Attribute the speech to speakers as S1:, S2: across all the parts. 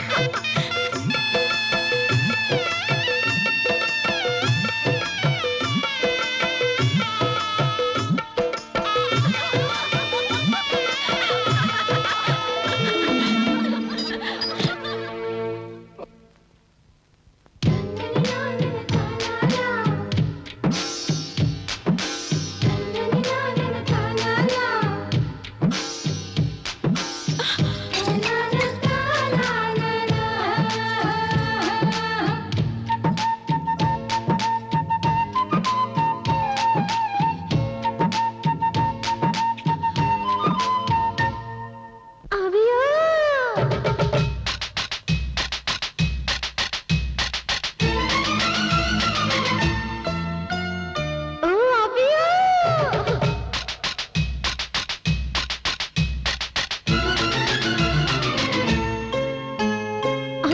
S1: Thank you.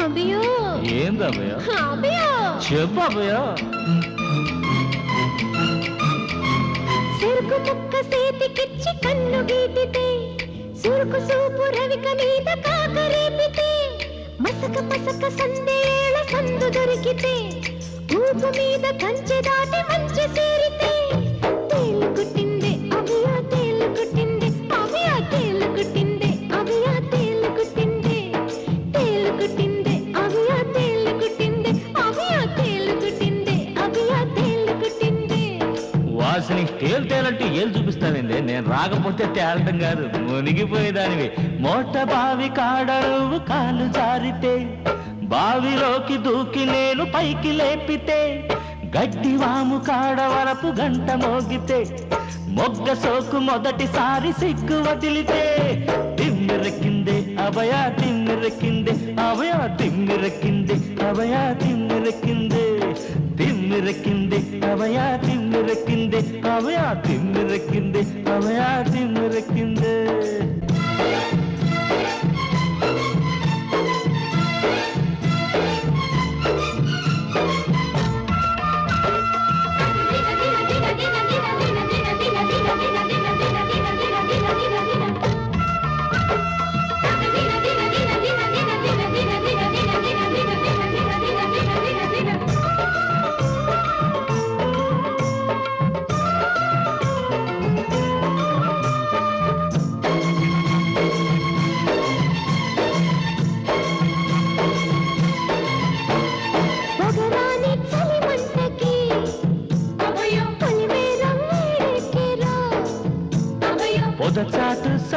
S1: అవియో
S2: ఏంది అభయ
S1: అవియో
S2: చెప్పు అభయ
S1: చెరుకు ముక్క సేతికిచ్చి కన్ను గీటితే సురుకు సూపు రవిక మీద కాకరేపితే మసక పసక సందేళ సందు దొరికితే ఊపు మీద కంచె దాటి మంచి సేరితే తేలు కుట్టింది తేలు కుట్టింది నీకు తేలు
S2: ఏం చూపిస్తానండి నేను రాకపోతే తేలటం కాదు. మునిగిపోయేదానివి. మోట బావి కాడరువు కాలు జారితే బావిలోకి దూకి నేను పైకి లేపితే గడ్డి వాము కాడ వరపు గంట మోగితే మొగ్గ సోకు మొదటిసారి సిగ్గు వదిలితే తిమ్మిరెక్కిందే అభయ తిమ్మిరెక్కిందే అభయ తిమ్మిరెక్కిందే అభయ తిమ్మిరెక్కిందే. తిమ్మిరెక్కిందే అభయ తిమ్మిరెక్కిందే అభయ తిమ్మిరెక్కిందే అభయ తిమ్మిరెక్కిందే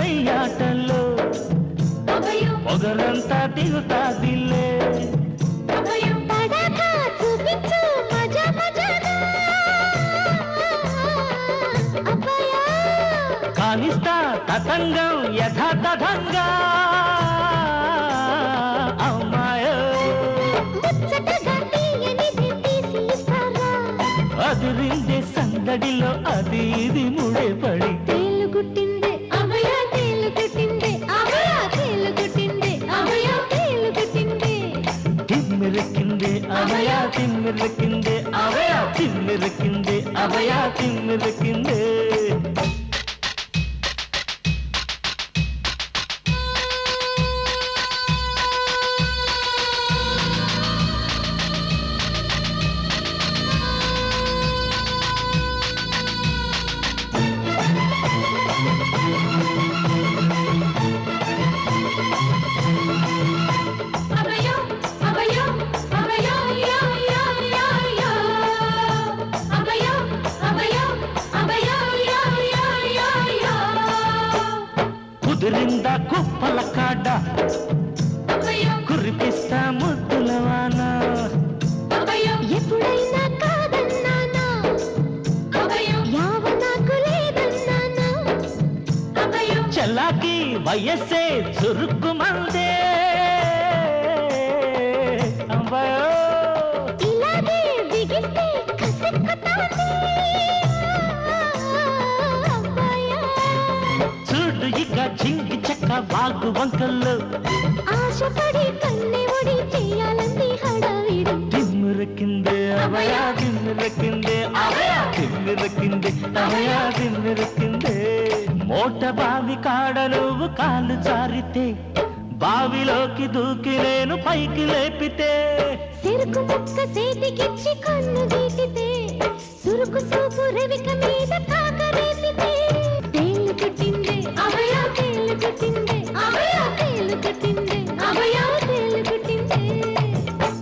S2: ఈ ఆటల్లో. పొగరంతా దిగుతాదిలే
S1: తడకా
S2: కానిస్తా తతంగం యథాతథంగా. అమ్మాయో.
S1: ముచ్చటగా
S2: అదిరిందే సందడిలో అది ఇది ముడే తిమ్మిరెక్కిందే అవయ తిమ్మిరెక్కిందే అవయ తిమ్మిరెక్కిందే అవయ కుదిరిందా కుప్పల కాడ. కురిపిస్తా ముద్దులవాన
S1: ఎప్పుడైనా కాదన్నానా? లేదన్నానా?
S2: చల్లాకి వయస్సే చురుకు మందే. వాగు వంకల్లో.
S1: ఆశపడి కన్నె ఒడి చేయాలంది హడావిడి.
S2: తిమ్మిరెక్కిందే అవయ తిమ్మిరెక్కిందే అవయ తిమ్మిరెక్కిందే అవయ తిమ్మిరెక్కిందే మోట బావి కాడ నువ్వు కాలు జారితే బావిలోకి దూకి నేను పైకి లేపితే.
S1: చెరుకు ముక్క చేతికిచ్చి కన్ను సురుకు సూపు రవిక మీద